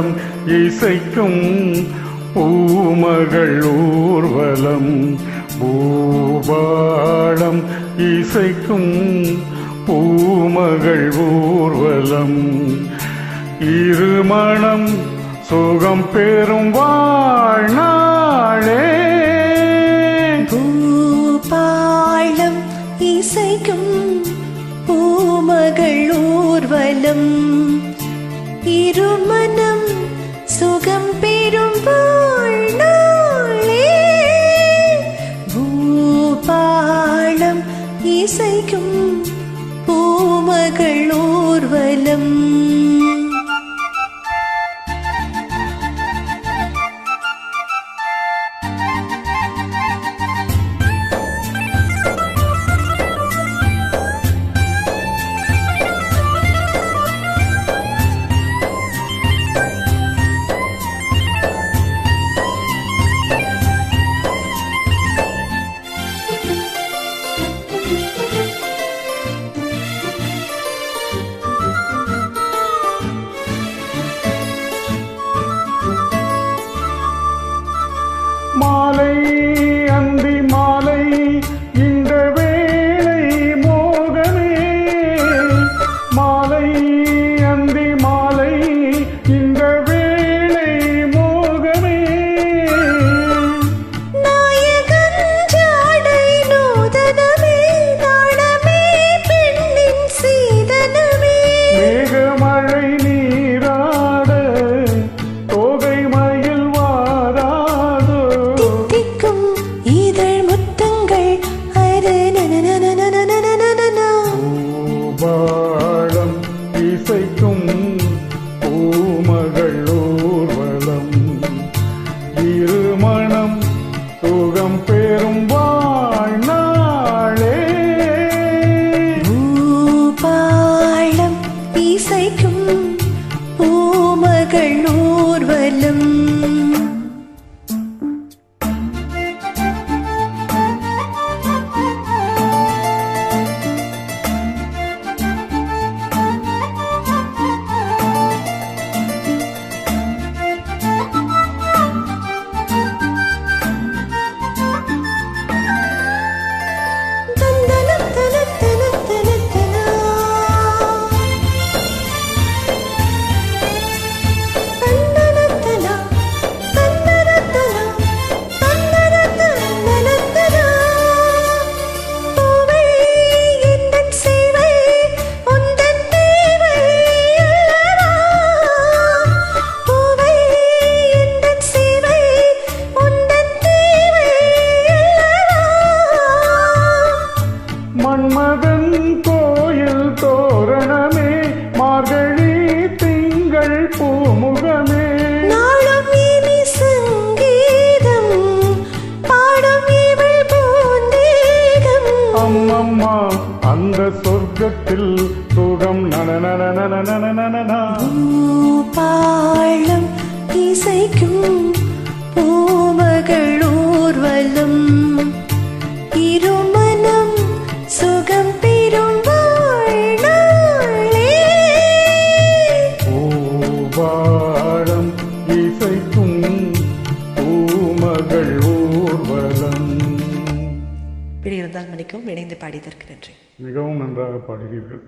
தந்தனத்தனா இசைக்கும் பூமகள் ஊர்வலம். பூபாளம் இசைக்கும் பூமகள் ஊர்வலம். இருமணம் சுகம் பெறும் வாழ்நாளே. பூபாளம் இசைக்கும் பூமகள் ஊர்வலம். இருமணம் சுகம் பெறும் பூபாளம் இசைக்கும் பூமகள் ஊர்வலம். பாழம் இசைக்கும் பூமகள் ஊர்வலம் இருமனம் சுகம் பெறும் வாழ்நாளே இசைக்கும் பூமகள் ஊர்வலம் பிடி இருந்தால் மணிக்கும் இணைந்து பாடியதற்கு நன்றி மிகவும் நன்றாக பாடுகிறீர்கள்